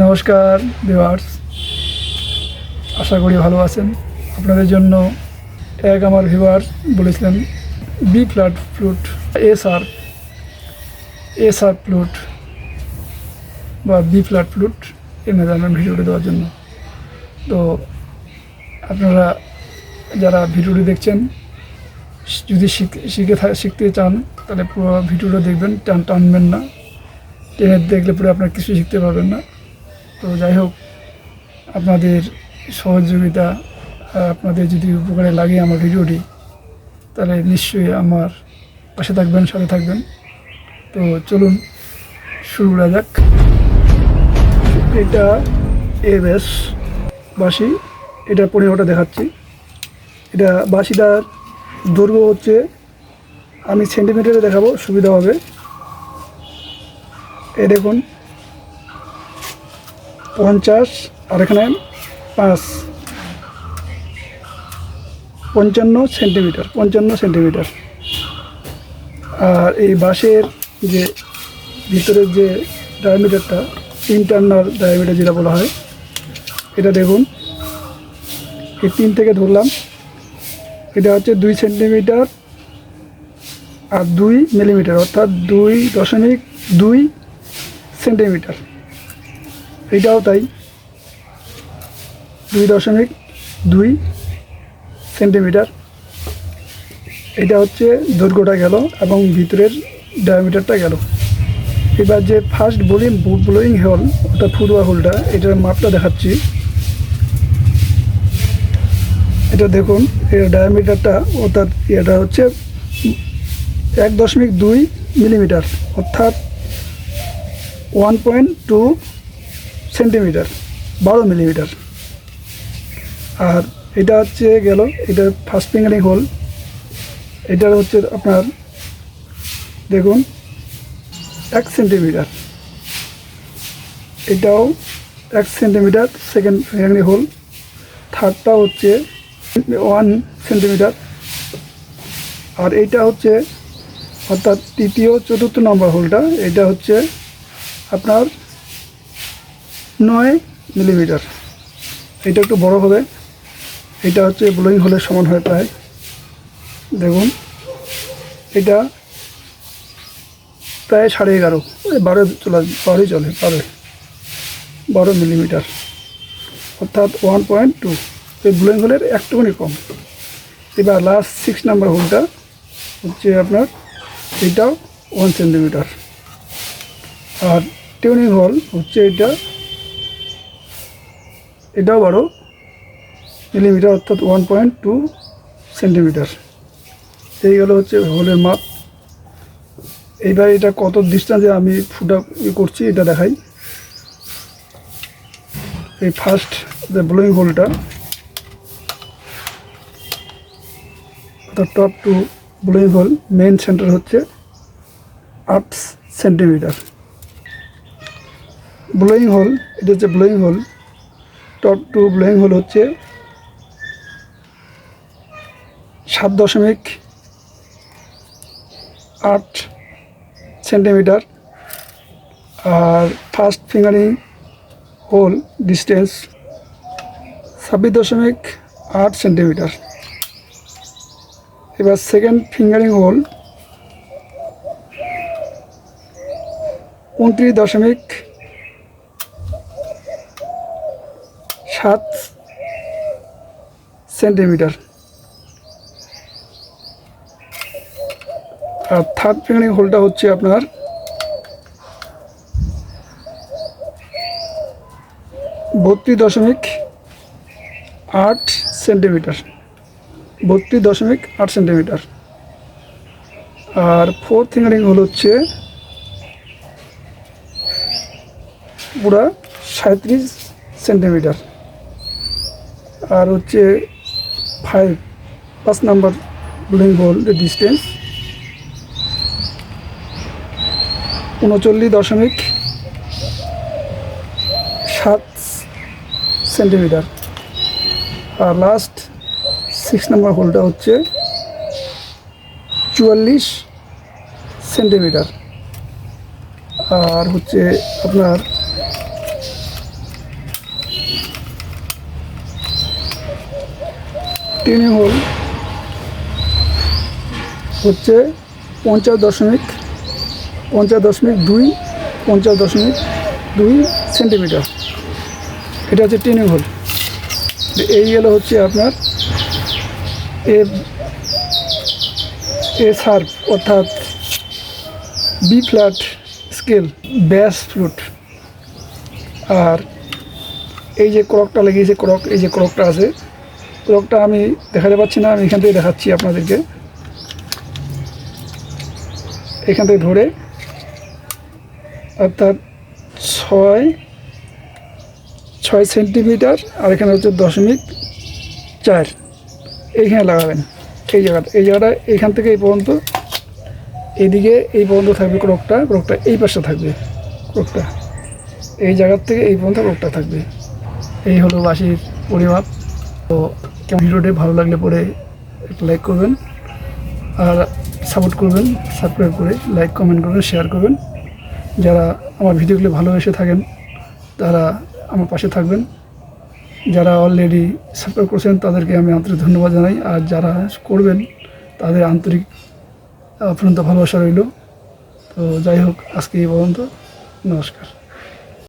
নমস্কার ভিউয়ার্স আশা করি ভালো আছেন। আপনাদের জন্য এক আমার ভিউয়ার বলেছিলেন B flat flute S R S R flute বা বি ফ্ল্যাট ফ্লুট এই মেজারমেন্ট ভিডিওটি দেওয়ার জন্য। তো আপনারা যারা ভিডিওটি দেখছেন, যদি শিখ- শিখতে চান, তাহলে পুরো ভিডিওটা দেখবেন। টান টানবেন না। টেনে দেখলে পরে আপনার কিছু শিখতে পারবেন না। তো যাই হোক, আপনাদের সহযোগিতা আপনাদের যদি উপকারে লাগে আমার ভিডিওটি, তাহলে নিশ্চয়ই আমার পাশে থাকবেন, সাথে থাকবেন। তো চলুন, শুরু করা যাক। এটা এ বেশ বাসি এটা পরিমাণটা দেখাচ্ছি। এটা বাসিটার দৈর্ঘ্য হচ্ছে, আমি সেন্টিমিটারে দেখাবো, সুবিধা হবে। এ দেখুন পঞ্চাশ, আর এখানে পাঁচ। পঞ্চান্ন সেন্টিমিটার পঞ্চান্ন সেন্টিমিটার। আর এই বাঁশের যে ভিতরের যে ডায়ামিটারটা ইন্টারনাল ডায়ামিটার যেটা বলা হয়, এটা দেখুন। এই তিন থেকে ধরলাম। এটা হচ্ছে দুই সেন্টিমিটার আর দুই মিলিমিটার, অর্থাৎ দুই দশমিক দুই সেন্টিমিটার। এটাও তাই। দুই দশমিক দুই সেন্টিমিটার। এটা হচ্ছে দৈর্ঘ্যটা গেল এবং ভিতরের ডায়ামিটারটা গেল। এবার যে ফার্স্ট বোলিং ব্লোয়িং হল অর্থাৎ ফুটবল হোলটা এটার মাপটা দেখাচ্ছি। এটা দেখুন, এর ডায়ামিটারটা অর্থাৎ এটা হচ্ছে এক দশমিক দুই মিলিমিটার, অর্থাৎ ওয়ান পয়েন্ট টু সেন্টিমিটার, বারো মিলিমিটার। আর এটা হচ্ছে গেল, এটা ফার্স্ট ফিঙ্গারিং হোল এটার হচ্ছে আপনার, দেখুন, এক সেন্টিমিটার। এটাও এক সেন্টিমিটার সেকেন্ড ফিঙ্গারিং হোল থার্ডটা হচ্ছে ওয়ান সেন্টিমিটার। আর এইটা হচ্ছে, অর্থাৎ তৃতীয় চতুর্থ নম্বর হোলটা এটা হচ্ছে আপনার নয় মিলিমিটার। এটা একটু বড় হবে। এটা হচ্ছে ব্লোয়িং হোলের সমান হয় প্রায়। দেখুন, এটা প্রায় সাড়ে এগারো বারো চলে, বারোই চলে বারো বারো মিলিমিটার। অর্থাৎ ওয়ান পয়েন্ট টু এই ব্লোয়িং হোলের একটুখানি কম। এবার লাস্ট সিক্স নাম্বার হোলটা হচ্ছে আপনার, এটাও ওয়ান সেন্টিমিটার আর টিউনিং হল হচ্ছে এটা এটাও বারো মিলিমিটার অর্থাৎ ওয়ান পয়েন্ট টু সেন্টিমিটার এই গেল হচ্ছে হোলের মাপ। এইবার এটা কত ডিস্টেন্সে আমি ফুটা করছি এটা দেখাই। এই ফার্স্ট যে ব্লোয়িং হোলটা অর্থাৎ top to blowing hole main centre হচ্ছে আট সেন্টিমিটার ব্লোয়িং হোল এটা হচ্ছে blowing hole top to blowing hole হচ্ছে সাত দশমিক আট সেন্টিমিটার। আর ফার্স্ট ফিঙ্গারিং হোল ডিস্টেন্স ছাব্বিশ দশমিক আট সেন্টিমিটার। এবার সেকেন্ড ফিঙ্গারিং হোল উনত্রিশ দশমিক সাত সেন্টিমিটার। আর থার্ড ফিঙ্গারিং হোলটা হচ্ছে আপনার বত্রিশ দশমিক আট সেন্টিমিটার। বত্রিশ দশমিক আট সেন্টিমিটার। আর ফোর্থ ফিঙ্গারিং হোল হচ্ছে পুরা সাঁত্রিশ সেন্টিমিটার। আর হচ্ছে ফাইভ পাঁচ নাম্বার ব্লিং হোল ডিস্টেন্স উনচল্লিশ দশমিক সাত সেন্টিমিটার আর লাস্ট সিক্স নাম্বার হোলটা হচ্ছে চুয়াল্লিশ সেন্টিমিটার আর হচ্ছে আপনার হোল হচ্ছে পঞ্চাশ দশমিক পঞ্চাশ দশমিক দুই, পঞ্চাশ দশমিক দুই সেন্টিমিটার। এটা হচ্ছে হোল। এই গেল হচ্ছে আপনার এ এ সার্ফ অর্থাৎ B flat scale, bass flute আর এই যে ক্রকটা লেগেছে, ক্রক, এই যে ক্রকটা আছে ক্রকটা আমি দেখাতে পাচ্ছি না, আমি এখান থেকে দেখাচ্ছি আপনাদেরকে। এখান থেকে ধরে, অর্থাৎ ছয় ছয় সেন্টিমিটার, আর এখানে হচ্ছে দশমিক চার। এইখানে লাগাবেন, এই জায়গাটা এই জায়গাটা এইখান থেকে এই পর্যন্ত এইদিকে এই পর্যন্ত থাকবে ক্রকটা ক্রকটা এই পাশে থাকবে ক্রকটা এই জায়গার থেকে এই পর্যন্ত ক্রকটা থাকবে। এই হলো বাসির পরিমাপ। তো কেমন ভিডিওটি ভালো লাগলে পরে একটা লাইক করবেন, আর সাপোর্ট করবেন সাবস্ক্রাইব করে লাইক কমেন্ট করবেন শেয়ার করবেন। যারা আমার ভিডিওগুলো ভালোবেসে থাকেন, তারা আমার পাশে থাকবেন। যারা অলরেডি সাবস্ক্রাইব করছেন, তাদেরকে আমি আন্তরিক ধন্যবাদ জানাই। আর যারা করবেন, তাদের আন্তরিক আপনার ভালোবাসা রইল। তো যাই হোক, আজকে এই পর্যন্ত। নমস্কার।